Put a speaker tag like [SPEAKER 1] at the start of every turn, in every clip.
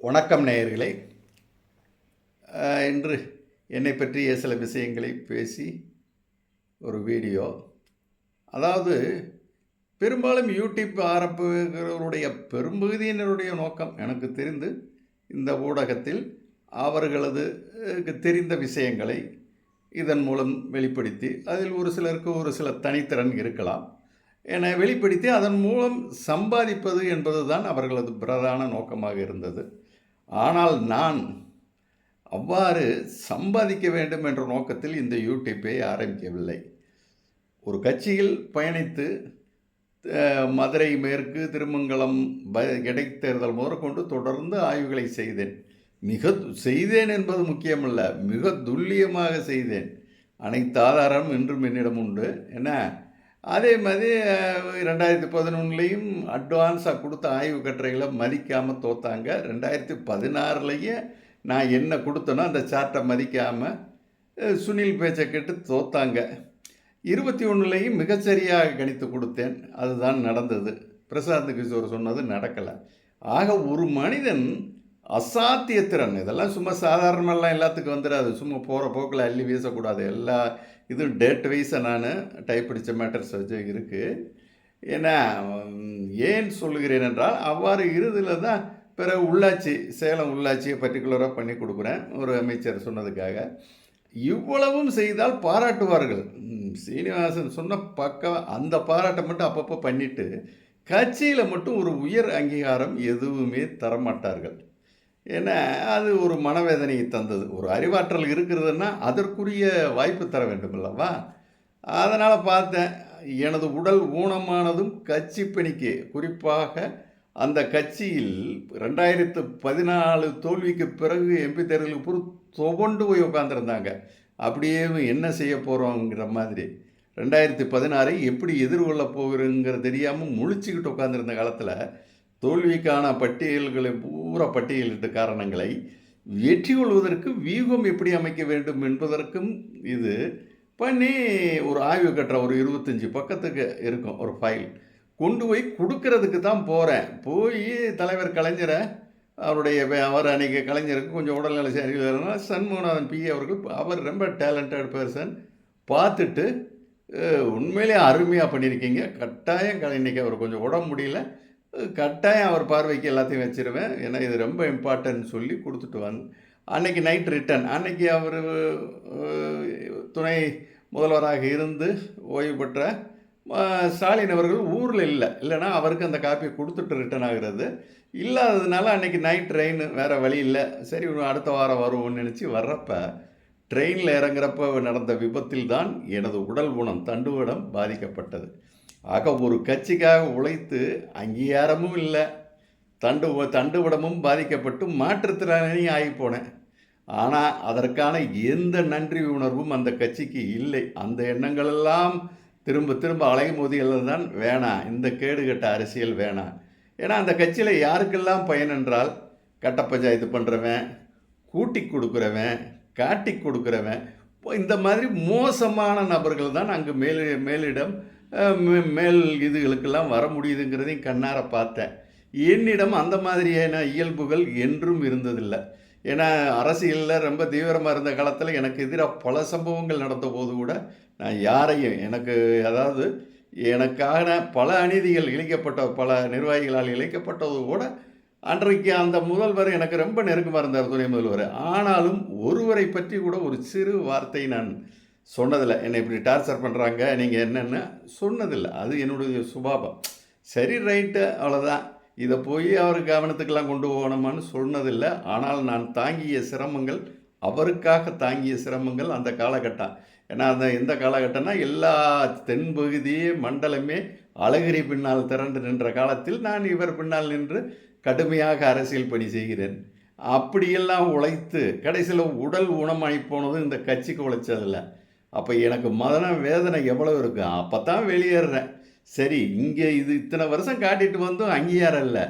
[SPEAKER 1] வணக்கம் நேயர்களே. இன்று என்னை பற்றிய சில விஷயங்களை பேசி ஒரு வீடியோ. அதாவது பெரும்பாலும் யூடியூப் ஆரம்பிக்கிறவருடைய பெரும்பகுதியினருடைய நோக்கம் எனக்கு தெரிந்து இந்த ஊடகத்தில் அவர்களது தெரிந்த விஷயங்களை இதன் மூலம் வெளிப்படுத்தி அதில் ஒரு சிலருக்கு ஒரு சில தனித்திறன் இருக்கலாம். என வெளிப்படுத்தி அதன் மூலம் சம்பாதிப்பது என்பது தான் அவர்களது பிரதான நோக்கமாக இருந்தது. ஆனால் நான் அவ்வாறு சம்பாதிக்க வேண்டும் என்ற நோக்கத்தில் இந்த யூடியூப்பை ஆரம்பிக்கவில்லை. ஒரு கட்சியில் பயணித்து மதுரை மேற்கு திருமங்கலம் ப இடைத்தேர்தல் முதற்கொண்டு தொடர்ந்து ஆய்வுகளை செய்தேன். மிக செய்தேன் என்பது முக்கியமல்ல மிக துல்லியமாக செய்தேன். அனைத்து ஆதாரம் இன்றும் என்னிடம் உண்டு. என்ன? அதே மாதிரி ரெண்டாயிரத்தி பதினொன்றுலேயும் அட்வான்ஸாக கொடுத்த ஆய்வு கட்டுரைகளை மதிக்காமல் தோத்தாங்க. ரெண்டாயிரத்தி பதினாறுலேயே நான் என்ன கொடுத்தனோ அந்த சார்ட்டை மதிக்காமல் சுனில் பேச்சை கேட்டு தோத்தாங்க. இருபத்தி ஒன்றுலேயும் மிகச்சரியாக கணித்து கொடுத்தேன். அதுதான் நடந்தது. பிரசாந்த் கிஷோர் சொன்னது நடக்கலை. ஆக ஒரு மனிதன் அசாத்திய திறன். இதெல்லாம் சும்மா சாதாரணமெல்லாம் எல்லாத்துக்கும் வந்துடாது. சும்மா போகிற போக்கில் அள்ளி வீசக்கூடாது. எல்லா இது டேட் வைஸை நான் டைப் பிடிச்ச மேட்டர்ஸ் வச்சு இருக்குது ஏன்னா ஏன் சொல்லுகிறேன் என்றால் அவ்வாறு இருதில் தான் பிறகு உள்ளாட்சி சேலம் உள்ளாட்சியை பர்டிகுலராக பண்ணி கொடுக்குறேன். ஒரு அமைச்சர் சொன்னதுக்காக. இவ்வளவும் செய்தால் பாராட்டுவார்கள். சீனிவாசன் சொன்ன பக்கம் அந்த பாராட்டை மட்டும் அப்பப்போ பண்ணிவிட்டு கட்சியில் மட்டும் ஒரு உயர் அங்கீகாரம் எதுவுமே தரமாட்டார்கள். ஏன்னா அது ஒரு மனவேதனையை தந்தது. ஒரு அறிவாற்றல் இருக்கிறதுன்னா அதற்குரிய வாய்ப்பு தர வேண்டும் அல்லவா அதனால் பார்த்தேன் எனது உடல் ஊனமானதும் கட்சி பணிக்கு குறிப்பாக அந்த கட்சியில் ரெண்டாயிரத்து பதினாலு தோல்விக்கு பிறகு எம்பி தேர்தலுக்கு பொறு துவண்டு போய் உட்காந்துருந்தாங்க அப்படியே என்ன செய்ய போகிறோங்கிற மாதிரி. ரெண்டாயிரத்தி பதினாறை எப்படி எதிர்கொள்ள போகிறோங்கிற தெரியாமல் முழிச்சுக்கிட்டு உட்காந்துருந்த காலத்தில் தோல்விக்கான பட்டியல்களை பூரா பட்டியலிட்ட காரணங்களை வெற்றி கொள்வதற்கு வியூகம் எப்படி அமைக்க வேண்டும் என்பதற்கும் இது பண்ணி ஒரு ஆய்வு கட்டுற ஒரு இருபத்தஞ்சி பக்கத்துக்கு இருக்கும் ஒரு ஃபைல் கொண்டு போய் கொடுக்கறதுக்கு தான் போகிறேன் போய் தலைவர் கலைஞரை அவருடைய அவர் அன்றைக்கி கலைஞருக்கு கொஞ்சம் உடல்நல சரியில்லைன்னா சண்முகநாதன் பி அவர்கள் அவர் ரொம்ப டேலண்டட் பர்சன் பார்த்துட்டு உண்மையிலே அருமையாக பண்ணியிருக்கீங்க. கட்டாயம் கலை இன்னைக்கு அவர் கொஞ்சம் உடம்பு முடியல. கட்டாயம் அவர் பார்வைக்கு எல்லாத்தையும் வச்சுருவேன். ஏன்னா இது ரொம்ப இம்பார்ட்டன்ட் சொல்லி கொடுத்துட்டு வந்து அன்னைக்கு நைட் ரிட்டன் அன்னைக்கு அவர் துணை முதல்வராக இருந்து ஓய்வு பெற்ற ஸ்டாலின் அவர்கள் ஊரில் இல்லை. இல்லைன்னா அவருக்கு அந்த காப்பியை கொடுத்துட்டு ரிட்டர்ன் ஆகிறது. இல்லாததுனால அன்னைக்கு நைட் ட்ரெயின் வேறு வழி இல்லை. சரி அடுத்த வாரம் வருவோம்னு நினச்சி வர்றப்ப ட்ரெயினில் இறங்குறப்ப நடந்த விபத்தில் தான் எனது உடல் குணம் தண்டுவடம் பாதிக்கப்பட்டது. ஆக ஒரு கட்சிக்காக உழைத்து அங்கீகாரமும் இல்லை. தண்டு தண்டுவிடமும் பாதிக்கப்பட்டு மாற்றுத்திறனையும் ஆகி போனேன். ஆனால் அதற்கான எந்த நன்றி உணர்வும் அந்த கட்சிக்கு இல்லை. அந்த எண்ணங்களெல்லாம் திரும்ப திரும்ப அலைமோதிகள் தான் வேணாம் இந்த கேடுகட்ட அரசியல் வேணாம் ஏன்னா அந்த கட்சியில் யாருக்கெல்லாம் பயன் என்றால் கட்ட பஞ்சாயத்து பண்ணுறவன் கூட்டி கொடுக்குறவன் காட்டி கொடுக்குறவன் இப்போ இந்த மாதிரி மோசமான நபர்கள் தான் அங்கு மேல் மேலிடம் மேல் இதுகளுக்கெல்லாம் வர முடியுதுங்கிறதையும் கண்ணார பார்த்தேன். என்னிடம் அந்த மாதிரியான இயல்புகள் என்றும் இருந்ததில்லை. ஏன்னா அரசியலில் ரொம்ப தீவிரமாக இருந்த காலத்தில் எனக்கு எதிராக பல சம்பவங்கள் நடந்த போது கூட நான் யாரையும் எனக்கு அதாவது எனக்கான பல அநீதிகள் இழைக்கப்பட்ட பல நிர்வாகிகளால் இழைக்கப்பட்டது கூட அன்றைக்கு அந்த முதல்வர் எனக்கு ரொம்ப நெருக்கமாக இருந்தார் துணை முதல்வர். ஆனாலும் ஒருவரை பற்றி கூட ஒரு சிறு வார்த்தை நான் சொன்னதில்லை. என்னை இப்படி டார்ச்சர் பண்ணுறாங்க நீங்கள் என்னென்னு சொன்னதில்லை. அது என்னுடைய சுபாவம். சரி ரைட்டு அவ்வளோதான் இதை போய் அவர் கவனத்துக்கெல்லாம் கொண்டு போகணுமான்னு சொன்னதில்லை. ஆனால் நான் தாங்கிய சிரமங்கள் அவருக்காக தாங்கிய சிரமங்கள் அந்த காலகட்டம். ஏன்னா அந்த எந்த காலகட்டம்னா எல்லா தென்பகுதி மண்டலமே அழகிரி பின்னால் திரண்டு நின்ற காலத்தில் நான் இவர் பின்னால் நின்று கடுமையாக அரசியல் பணி செய்கிறேன். அப்படியெல்லாம் உழைத்து கடைசியில் உடல் ஊனமாகி போனதும் இந்த கட்சிக்கு உழைச்சதில்லை. அப்போ எனக்கு மதன வேதனை எவ்வளோ இருக்கும் அப்போ தான் வெளியேறுறேன் சரி இங்கே இது இத்தனை வருஷம் காட்டிட்டு வந்தும் அங்கீகாரம் இல்லை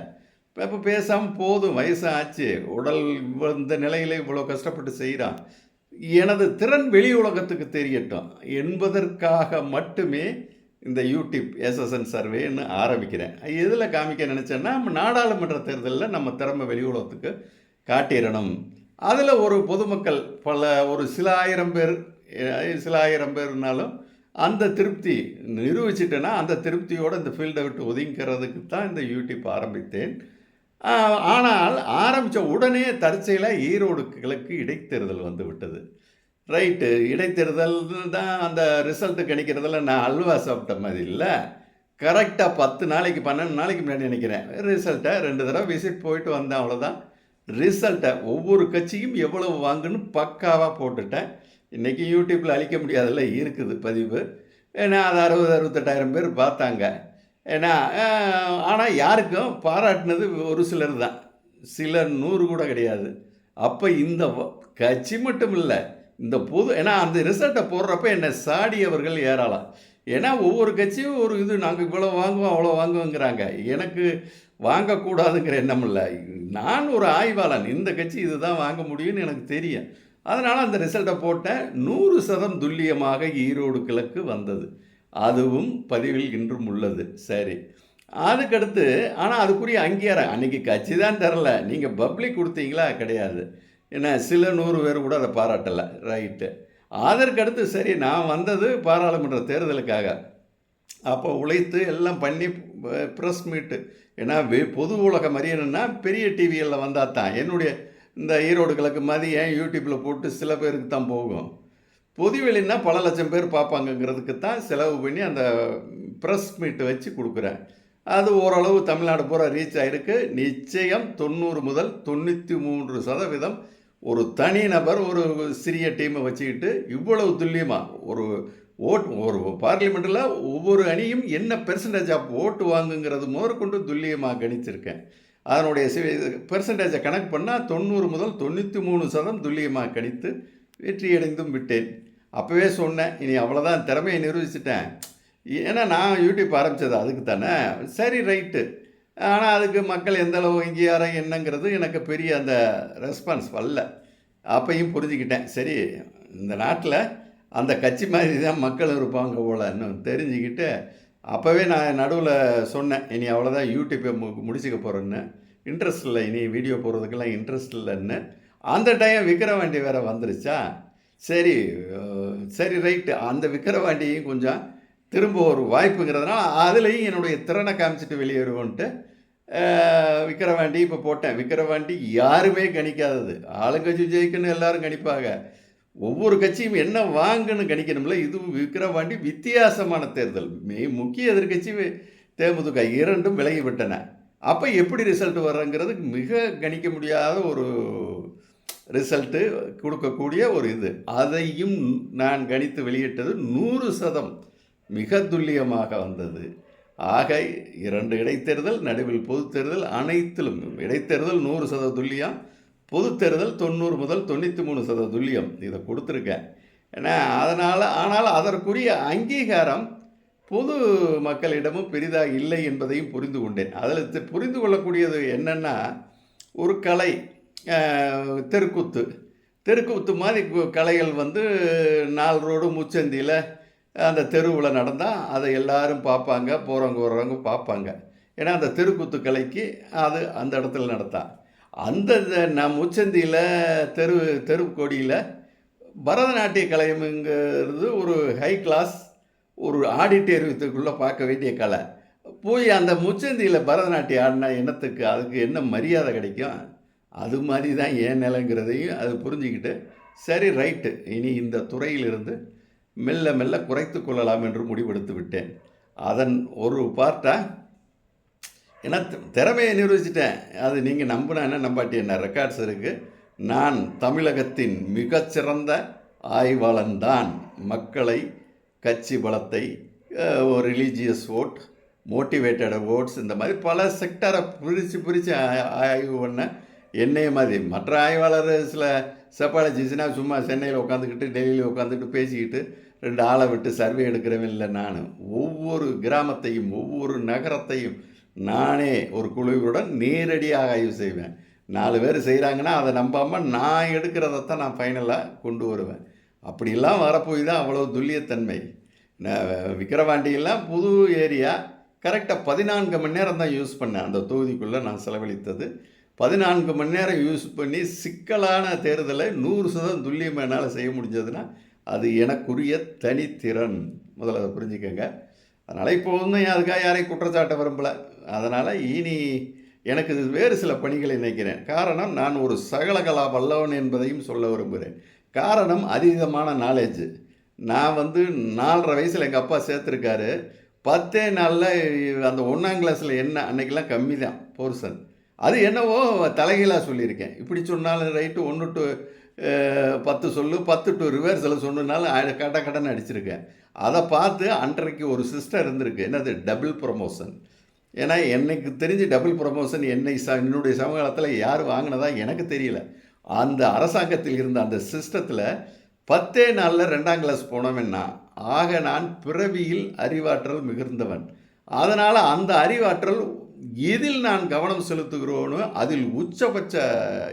[SPEAKER 1] இப்போ பேசாமல் போதும் வயசு ஆச்சு உடல் இந்த நிலையில் இவ்வளோ கஷ்டப்பட்டு செய்கிறான் எனது திறன் வெளி உலகத்துக்கு தெரியட்டும். என்பதற்காக மட்டுமே இந்த யூடியூப் எஸ்எஸ்என் சர்வேன்னு ஆரம்பிக்கிறேன். எதில் காமிக்க நினச்சேன்னா நம்ம நாடாளுமன்ற தேர்தலில் நம்ம திறமை வெளி உலகத்துக்கு காட்டிடணும் அதில் ஒரு பொதுமக்கள் பல ஒரு சில ஆயிரம் பேர் சில ஆயிரம் பேர்னாலும் அந்த திருப்தி நிரூபிச்சிட்டேன்னா அந்த திருப்தியோடு இந்த ஃபீல்டை விட்டு ஒதுங்கிறதுக்கு தான் இந்த யூடியூப் ஆரம்பித்தேன். ஆனால் ஆரம்பித்த உடனே தற்செயலாக ஈரோடு கிழக்கு இடைத்தேர்தல் வந்து விட்டது. ரைட்டு இடைத்தேர்தல் தான் அந்த ரிசல்ட்டு கிடைக்கிறதுல நான் அல்வா சாப்பிட்ட மாதிரி இல்லை. கரெக்டாக பத்து நாளைக்கு பன்னெண்டு நாளைக்கு முன்னாடி நினைக்கிறேன். ரிசல்ட்டை ரெண்டு தடவை விசிட் போயிட்டு வந்தேன் அவ்வளோதான் ரிசல்ட்டை ஒவ்வொரு கட்சியும் எவ்வளவு வாங்குன்னு பக்காவாக போட்டுட்டேன். இன்றைக்கி யூடியூப்பில் அழிக்க முடியாதல்ல இருக்குது பதிவு. ஏன்னா அது அறுபது அறுபத்தெட்டாயிரம் பேர் பார்த்தாங்க. ஏன்னா ஆனால் யாருக்கும் பாராட்டினது ஒரு சிலர் தான். சிலர் நூறு கூட கிடையாது. அப்போ இந்த வ- கட்சி மட்டும் இல்லை இந்த பொது ஏன்னா அந்த ரிசல்ட்டை போடுறப்ப என்னை சாடியவர்கள் ஏறாலாம் ஏன்னா ஒவ்வொரு கட்சியும் ஒரு இது நாங்கள் இவ்வளோ வாங்குவோம் அவ்வளோ வாங்குவோங்கிறாங்க. எனக்கு வாங்கக்கூடாதுங்கிற எண்ணம் இல்லை. நான் ஒரு ஆய்வாளன். இந்த கட்சி இதுதான் வாங்க முடியும்னு எனக்கு தெரியும். அதனால் அந்த ரிசல்ட்டை போட்டேன் நூறு சதம் துல்லியமாக ஈரோடு கிழக்கு வந்தது. அதுவும் பதிவில் இன்றும் உள்ளது. சரி. அதுக்கடுத்து ஆனால் அதுக்குரிய அங்கீகாரம் அன்றைக்கி கட்சி தான் தரல. நீங்கள் பப்ளிக் கொடுத்தீங்களா? கிடையாது. ஏன்னா சில நூறு பேர் கூட அதை பாராட்டலை. ரைட்டு. அதற்கடுத்து சரி நான் வந்தது பாராளுமன்ற தேர்தலுக்காக. அப்போ உழைத்து எல்லாம் பண்ணி ப்ரெஸ் மீட்டு ஏன்னா வெ- பொது உலகம் அறியணும்னா பெரிய டிவிகளில் வந்தால் தான் என்னுடைய இந்த ஈரோடு கிழக்கு மாதிரி ஏன் யூடியூப்பில் போட்டு சில பேருக்கு தான் போகும்? பொதுவெளின்னா பல லட்சம் பேர் பார்ப்பாங்கங்கிறதுக்கு தான் செலவு பண்ணி அந்த ப்ரெஸ் மீட் வச்சு கொடுக்குறேன். அது ஓரளவு தமிழ்நாடு பூரா ரீச் ஆகிருக்கு நிச்சயம் தொண்ணூறு முதல் தொண்ணூற்றி மூன்று சதவீதம் ஒரு தனி நபர் ஒரு சிறிய டீமை வச்சுக்கிட்டு இவ்வளவு துல்லியமாக ஒரு ஓட் ஒரு பார்லிமெண்ட்டில் ஒவ்வொரு அணியும் என்ன பெர்சன்டேஜ் ஆஃப் ஓட்டு வாங்குங்கிறது முதற்கொண்டு துல்லியமாக கணிச்சிருக்கேன். அதனுடைய பெர்சன்டேஜை கணக்கு பண்ணால் தொண்ணூறு முதல் தொண்ணூற்றி மூணு சதம் துல்லியமாக கணித்து வெற்றியடைந்தும் விட்டேன். அப்போவே சொன்னேன் இனி அவ்வளோதான் திறமையை நிரூபிச்சிட்டேன். ஏன்னா நான் யூடியூப் ஆரம்பித்தது அதுக்கு தானே. சரி ரைட்டு. ஆனால் அதுக்கு மக்கள் எந்த அளவு அங்கீகாரம் என்னங்கிறது எனக்கு பெரிய அந்த ரெஸ்பான்ஸ் வரல. அப்பையும் புரிஞ்சுக்கிட்டேன். சரி இந்த நாட்டில் அந்த கட்சி மாதிரி தான் மக்கள் இருப்பாங்க போலன்னு தெரிஞ்சுக்கிட்டு அப்போவே நான் நடுவில் சொன்னேன் இனி அவ்வளோதான் யூடியூப்பை மு முடிச்சுக்க போகிறேன்னு இன்ட்ரெஸ்ட் இல்லை இனி வீடியோ போடுறதுக்கெல்லாம் இன்ட்ரெஸ்ட் இல்லைன்னு. அந்த டைம் விக்கிரவாண்டி வேறு வந்துருச்சா? சரி சரி ரைட்டு அந்த விக்கிரவாண்டியும் கொஞ்சம் திரும்ப ஒரு வாய்ப்புங்கிறதுனால அதுலேயும் என்னுடைய திறனை காமிச்சிட்டு வெளியேறுவோன்ட்டு விக்கிரவாண்டி இப்போ போட்டேன். விக்கிரவாண்டி யாருமே கணிக்காதது. ஆளுங்கட்சி ஜெயிக்குன்னு எல்லாரும் கணிப்பாங்க. ஒவ்வொரு கட்சியும் என்ன வாங்குன்னு கணிக்கணும்ல? இது விக்கிரவாண்டி வித்தியாசமான தேர்தல். மே முக்கிய எதிர்கட்சி தேமுதிக இரண்டும் விலகி விட்டன. அப்போ எப்படி ரிசல்ட் வர்றங்கிறது மிக கணிக்க முடியாத ஒரு ரிசல்ட்டு கொடுக்கக்கூடிய ஒரு இது. அதையும் நான் கணித்து வெளியிட்டது நூறு சதம் மிக துல்லியமாக வந்தது. ஆக இரண்டு இடைத்தேர்தல் நடுவில் பொதுத்தேர்தல் அனைத்திலும் இடைத்தேர்தல் நூறு சதம் துல்லியம். பொது தேர்தல் தொண்ணூறு முதல் தொண்ணூற்றி மூணு சத துல்லியம். இதை கொடுத்துருக்கேன். ஏன்னா அதனால் ஆனால் அதற்குரிய அங்கீகாரம் பொது மக்களிடமும் பெரிதாக இல்லை என்பதையும் புரிந்து கொண்டேன். அதில் புரிந்து கொள்ளக்கூடியது என்னென்னா ஒரு கலை தெருக்கூத்து. தெருக்கூத்து மாதிரி கலைகள் வந்து நாலு ரோடு முச்சந்தியில் அந்த தெருவில் நடந்தால் அதை எல்லாரும் பார்ப்பாங்க போகிறவங்க வர்றவங்க பார்ப்பாங்க. ஏன்னா அந்த தெருக்கூத்து கலைக்கு அது அந்த இடத்துல நடத்தான் அந்த நம் நான் முச்சந்தியில் தெரு தெருக்கோடியில் பரதநாட்டிய கலைங்கிறது ஒரு ஹை கிளாஸ் ஒரு ஆடிட்டோரியத்துக்குள்ளே பார்க்க வேண்டிய கலை. போய் அந்த முச்சந்தியில் பரதநாட்டியம் ஆடினா என்னத்துக்கு? அதுக்கு என்ன மரியாதை கிடைக்கும்? அது மாதிரி தான் ஏன் நிலைங்கிறதையும் அது புரிஞ்சுக்கிட்டு சரி ரைட்டு இனி இந்த துறையிலிருந்து மெல்ல மெல்ல குறைத்து கொள்ளலாம் என்று முடிவெடுத்து விட்டேன். அதன் ஒரு பார்ட்டாக ஏன்னா திறமையை நிரூபிச்சிட்டேன். அது நீங்கள் நம்பினா என்ன நம்பாட்டி என்ன ரெக்கார்ட்ஸ் இருக்குது நான் தமிழகத்தின் மிகச்சிறந்த ஆய்வாளன் தான் மக்களை கட்சி பலத்தை ஒரு ரிலீஜியஸ் ஓட் மோட்டிவேட்டட் ஓட்ஸ் இந்த மாதிரி பல செக்டரை பிரித்து பிரித்து ஆய்வு பண்ண என்னைய மாதிரி மற்ற ஆய்வாளர் சில செப்பாலஜிஸ்னா சும்மா சென்னையில் உட்காந்துக்கிட்டு டெல்லியில் உட்காந்துக்கிட்டு பேசிக்கிட்டு ரெண்டு ஆளை விட்டு சர்வே எடுக்கிறவன் இல்லை நான். ஒவ்வொரு கிராமத்தையும் ஒவ்வொரு நகரத்தையும் நானே ஒரு குழுவுடன் நேரடியாக ஆய்வு செய்வேன். நாலு பேர் செய்கிறாங்கன்னா அதை நம்பாமல் நான் எடுக்கிறதத்தான் நான் ஃபைனலாக கொண்டு வருவேன். அப்படிலாம் வரப்போய் தான் அவ்வளோ துல்லியத்தன்மை. நான் விக்கிரவாண்டியெல்லாம் புது ஏரியா. கரெக்டாக பதினான்கு மணி நேரம் தான் யூஸ் பண்ணேன். அந்த தொகுதிக்குள்ளே நான் செலவழித்தது. பதினான்கு மணி நேரம் யூஸ் பண்ணி சிக்கலான தேர்தலை நூறு சதம் துல்லியம் என்னால் செய்ய முடிஞ்சதுன்னா அது எனக்குரிய தனித்திறன். முதல்ல அதை புரிஞ்சுக்கோங்க. அதனால் இப்போ ஒன்றும் அதுக்காக யாரையும் குற்றச்சாட்ட விரும்பலை. அதனால் இனி எனக்கு வேறு சில பணிகளை நினைக்கிறேன். காரணம் நான் ஒரு சகலகலா வல்லவன் என்பதையும் சொல்ல விரும்புகிறேன். காரணம் அதீதமான நாலேஜ் நான் வந்து நாலரை வயசில் எங்கள் அப்பா சேர்த்துருக்காரு. பத்தே நாளில் அந்த ஒன்றாம் கிளாஸில் என்ன அன்னைக்கெல்லாம் கம்மி தான் போர்ஷன் அது என்னவோ தலைகீழாக சொல்லியிருக்கேன். இப்படி சொன்னாலும் ரைட்டு ஒன்று டு பத்து சொல்லு பத்து டு ரிவர்ஸில் சொன்னாலும் கட்ட கடன் அடிச்சிருக்கேன். அதை பார்த்து அன்றைக்கு ஒரு சிஸ்டர் இருந்திருக்கு. என்னது? டபுள் ப்ரொமோஷன் ஏன்னா எனக்கு தெரிஞ்சு டபுள் ப்ரொமோஷன் என்னை ச என்னுடைய சமகாலத்தில் யார் வாங்கினதா எனக்கு தெரியல. அந்த அரசாங்கத்தில் இருந்த அந்த சிஸ்டத்தில் பத்தே நாளில் ரெண்டாம் கிளாஸ் போனவன்னா ஆக நான் பிறவியில் அறிவாற்றல் மிகுந்தவன். அதனால் அந்த அறிவாற்றல் எதில் நான் கவனம் செலுத்துகிறோனோ அதில் உச்சபட்ச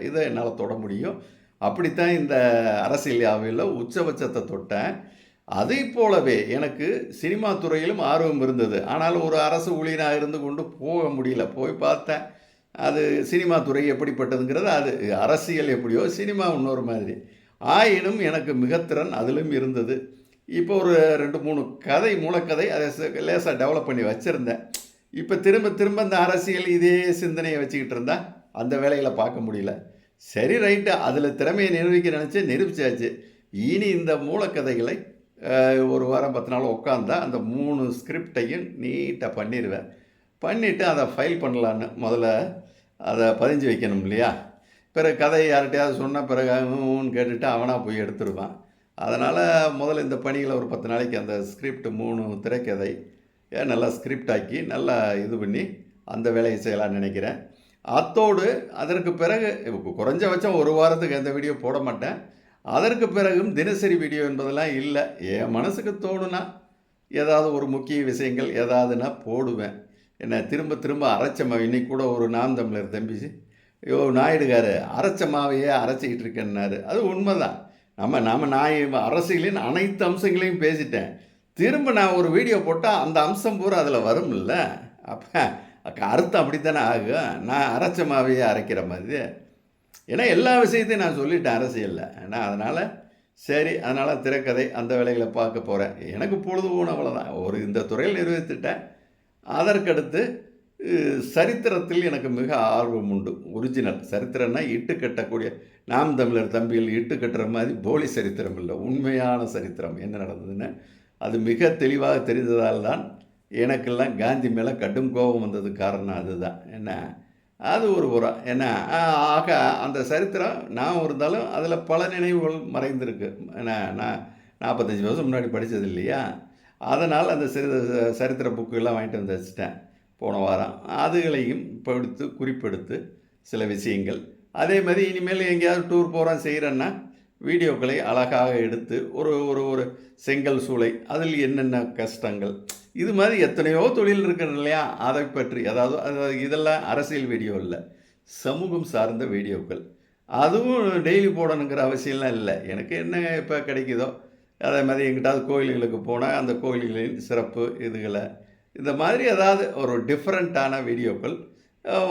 [SPEAKER 1] இதை என்னால் தொட முடியும். அப்படித்தான் இந்த அரசியல் உச்சபட்சத்தை தொட்டேன். அதை போலவே எனக்கு சினிமா துறையிலும் ஆர்வம் இருந்தது. ஆனால் ஒரு அரசு ஊழியராக இருந்து கொண்டு போக முடியல. போய் பார்த்தேன். அது சினிமா துறை எப்படிப்பட்டதுங்கிறது அது அரசியல் எப்படியோ சினிமா இன்னொரு மாதிரி. ஆயினும் எனக்கு மிகத்திறன் அதிலும் இருந்தது. இப்போ ஒரு ரெண்டு மூணு கதை மூலக்கதை அதை லேசாக டெவலப் பண்ணி வச்சுருந்தேன். இப்போ திரும்ப திரும்ப இந்த அரசியல் இதே சிந்தனையை வச்சுக்கிட்டு இருந்தால் அந்த வேலையில் பார்க்க முடியல. சரி ரைட்டு. அதில் திறமையை நிரூபிக்க நினச்சி நிரூபித்தாச்சு இனி இந்த மூலக்கதைகளை ஒரு வாரம் பத்து நாள் உட்காந்தா அந்த மூணு ஸ்கிரிப்டையும் நீட்டாக பண்ணிடுவேன் பண்ணிவிட்டு அதை ஃபைல் பண்ணலான்னு முதல்ல அதை பதிஞ்சு வைக்கணும் இல்லையா? பிறகு கதை யார்கிட்டையாவது சொன்னால் பிறகு கேட்டுட்டு அவனாக போய் எடுத்துருவான். அதனால் முதல்ல இந்த பணிகளை ஒரு பத்து நாளைக்கு அந்த ஸ்கிரிப்ட் மூணு திரைக்கதை நல்லா ஸ்கிரிப்ட் ஆக்கி நல்லா இது பண்ணி அந்த வேலையை செய்யலாம்னு நினைக்கிறேன். அத்தோடு அதற்கு பிறகு குறைஞ்சபட்சம் ஒரு வாரத்துக்கு எந்த வீடியோ போட மாட்டேன். அதற்கு பிறகும் தினசரி வீடியோ என்பதெல்லாம் இல்லை. என் மனசுக்கு தோணுனா ஏதாவது ஒரு முக்கிய விஷயங்கள் ஏதாவதுன்னா போடுவேன். என்ன திரும்ப திரும்ப அரைச்ச மாவு இன்னைக்கு கூட ஒரு நாம் தமிழர் தம்பி ஐயோ நாயுடுகாரு அரைச்ச மாவையே அரைச்சிக்கிட்டு இருக்கேன்னாரு. அது உண்மைதான். நம்ம நாம் நான் அரசியலின் அனைத்து அம்சங்களையும் பேசிட்டேன். திரும்ப நான் ஒரு வீடியோ போட்டால் அந்த அம்சம் பூரா அதில் வரும்ல. அப்போ அர்த்தம் அப்படித்தானே ஆகும். நான் அரைச்ச மாவையே அரைக்கிற மாதிரி. ஏன்னா எல்லா விஷயத்தையும் நான் சொல்லிட்டேன் அரசியலில். ஏன்னா அதனால் சரி அதனால் திரைக்கதை அந்த வேலைகளை பார்க்க போகிறேன் எனக்கு பொழுது போன அவ்வளோதான் ஒரு இந்த துறையில் நிர்வகித்துட்டேன். அதற்கடுத்து சரித்திரத்தில் எனக்கு மிக ஆர்வம் உண்டு. ஒரிஜினல். சரித்திரம்னா இட்டு கட்டக்கூடிய நாம் தமிழர் தம்பியில் இட்டு கட்டுற மாதிரி போலி சரித்திரம் இல்லை. உண்மையான சரித்திரம். என்ன நடந்ததுன்னு அது மிக தெளிவாக தெரிந்ததால் தான் எனக்கெல்லாம் காந்தி மேலே கடும் கோபம் வந்தது காரணம் அதுதான். என்ன அது ஒரு புறம் என்ன? ஆக அந்த சரித்திரம் நான் இருந்தாலும் அதில் பல நினைவுகள் மறைந்திருக்கு. என்ன? நான் நாற்பத்தஞ்சு வருஷம் முன்னாடி படித்தது இல்லையா? அதனால் அந்த சிறு சரித்திர புக்குகள்லாம் வாங்கிட்டு வந்து வச்சுட்டேன் போன வாரம். அதுகளையும் படித்து குறிப்பெடுத்து சில விஷயங்கள். அதே மாதிரி இனிமேல் எங்கேயாவது டூர் போகிறோம் செய்கிறேன்னா வீடியோக்களை அழகாக எடுத்து ஒரு ஒரு ஒரு செங்கல் சூளை அதில் என்னென்ன கஷ்டங்கள் இது மாதிரி எத்தனையோ தொழில் இருக்கிறது இல்லையா? அதை பற்றி அதாவது இதெல்லாம் அரசியல் வீடியோ இல்லை. சமூகம் சார்ந்த வீடியோக்கள் அதுவும் டெய்லி போடணுங்கிற அவசியம்லாம் இல்லை. எனக்கு என்ன இப்போ கிடைக்குதோ அதே மாதிரி எங்கிட்டாவது கோயில்களுக்கு போனால் அந்த கோயில்களின் சிறப்பு இதுகளை இந்த மாதிரி ஏதாவது ஒரு டிஃப்ரெண்ட்டான வீடியோக்கள்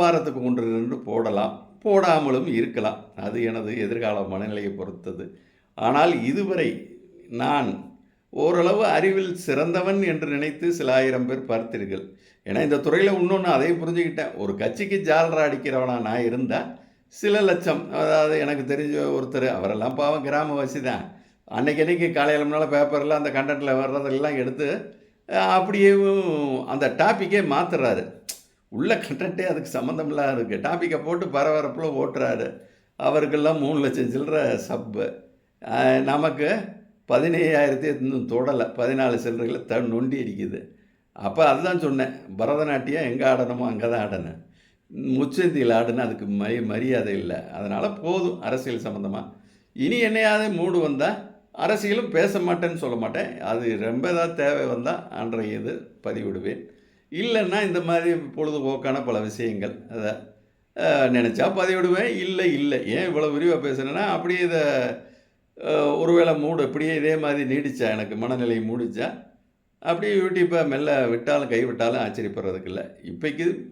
[SPEAKER 1] வாரத்துக்கு ஒன்று ரெண்டு போடலாம். போடாமலும் இருக்கலாம். அது எனது எதிர்கால மனநிலையை பொறுத்தது. ஆனால் இதுவரை நான் ஓரளவு அறிவில் சிறந்தவன் என்று நினைத்து சில ஆயிரம் பேர் பார்த்தீர்கள். ஏன்னா இந்த துறையில் இன்னொன்று அதையும் புரிஞ்சுக்கிட்டேன். ஒரு கட்சிக்கு ஜாலரா அடிக்கிறவனா நான் இருந்தால் சில லட்சம் அதாவது எனக்கு தெரிஞ்ச ஒருத்தர் அவரெல்லாம் பாவம் கிராமவாசி தான். அன்னைக்கு அன்றைக்கி காலையில் முன்னால் பேப்பரில் அந்த கண்டென்ட்டில் வர்றதெல்லாம் எடுத்து அப்படியே அந்த டாப்பிக்கே மாற்றுறாரு உள்ள கண்டென்ட்டே அதுக்கு சம்மந்தமில்லாத இருக்குது டாப்பிக்கை போட்டு பரபரப்பில் ஓட்டுறாரு. அவருக்கெல்லாம் மூணு லட்சம் சில்லற சப்பு நமக்கு பதினையாயிரத்தி இன்னும் தொடலை. பதினாலு சில்லறைகளை த நொண்டி அடிக்குது. அப்போ அதுதான் சொன்னேன். பரதநாட்டியம் எங்கே ஆடணுமோ அங்கே தான் ஆடினேன் முச்சந்தியில் ஆடுன்னு அதுக்கு மரி மரியாதை இல்லை. அதனால் போதும் அரசியல் சம்மந்தமாக இனி என்னையாவது மூடு வந்தால் அரசியலும் பேச மாட்டேன்னு சொல்ல மாட்டேன். அது ரொம்ப ஏதாவது தேவை வந்தால் அன்றைய இது பதிவிடுவேன். இல்லைன்னா இந்த மாதிரி பொழுதுபோக்கான பல விஷயங்கள் அதை நினச்சா பதிவிடுவேன். இல்லை இல்லை. ஏன் இவ்வளோ விரிவாக பேசுனேன்னா அப்படியே இதை ஒருவேளை மூடு இப்படியே இதே மாதிரி நீடிச்சா எனக்கு மனநிலை மூடிச்சா அப்படியே யூடியூப்பை மெல்ல விட்டாலும் கைவிட்டாலும் ஆச்சரியப்படுறதுக்கு இல்லை. இப்போக்கு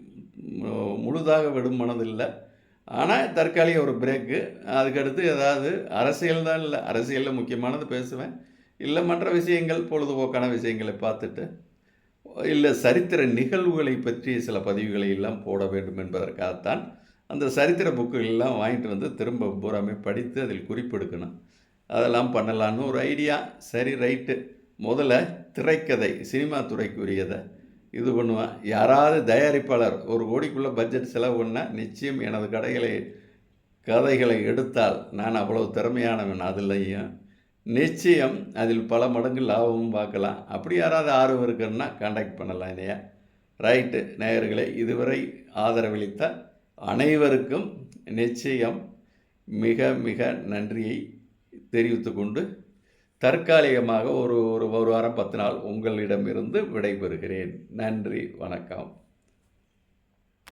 [SPEAKER 1] மு- முழுதாக விடும் மனதில்லை ஆனால் தற்காலிக ஒரு பிரேக்கு. அதுக்கடுத்து ஏதாவது அரசியல் தான் இல்லை. அரசியலில் முக்கியமானது பேசுவேன். இல்லை மற்ற விஷயங்கள் பொழுதுபோக்கான விஷயங்களை பார்த்துட்டு இல்லை சரித்திர நிகழ்வுகளை பற்றி சில பதிவுகளை எல்லாம் போட வேண்டும் என்பதற்காகத்தான் அந்த சரித்திர புக்குகள் எல்லாம் வாங்கிட்டு வந்து திரும்ப பூராமே படித்து அதில் குறிப்பெடுக்கணும். அதெல்லாம் பண்ணலான்னு ஒரு ஐடியா. சரி ரைட்டு. முதல்ல திரைக்கதை சினிமா துறைக்குரியதை. இது பண்ணுவேன் யாராவது தயாரிப்பாளர் ஒரு கோடிக்குள்ளே பட்ஜெட் செலவு பண்ணால் நிச்சயம் எனது கடைகளை கதைகளை எடுத்தால் நான் அவ்வளவு திறமையானவன். அதுலையும் நிச்சயம் அதில் பல மடங்கு லாபமும் பார்க்கலாம். அப்படி யாராவது ஆர்வம் இருக்குன்னா காண்டாக்ட் பண்ணலாம் இல்லையா? ரைட்டு. நேயர்களே இதுவரை ஆதரவளித்த அனைவருக்கும் நிச்சயம் மிக மிக நன்றியை தெரிவித்து கொண்டு தற்காலிகமாக ஒரு ஒரு ஒரு வாரம் பத்து நாள் உங்களிடமிருந்து விடைபெறுகிறேன். நன்றி வணக்கம்.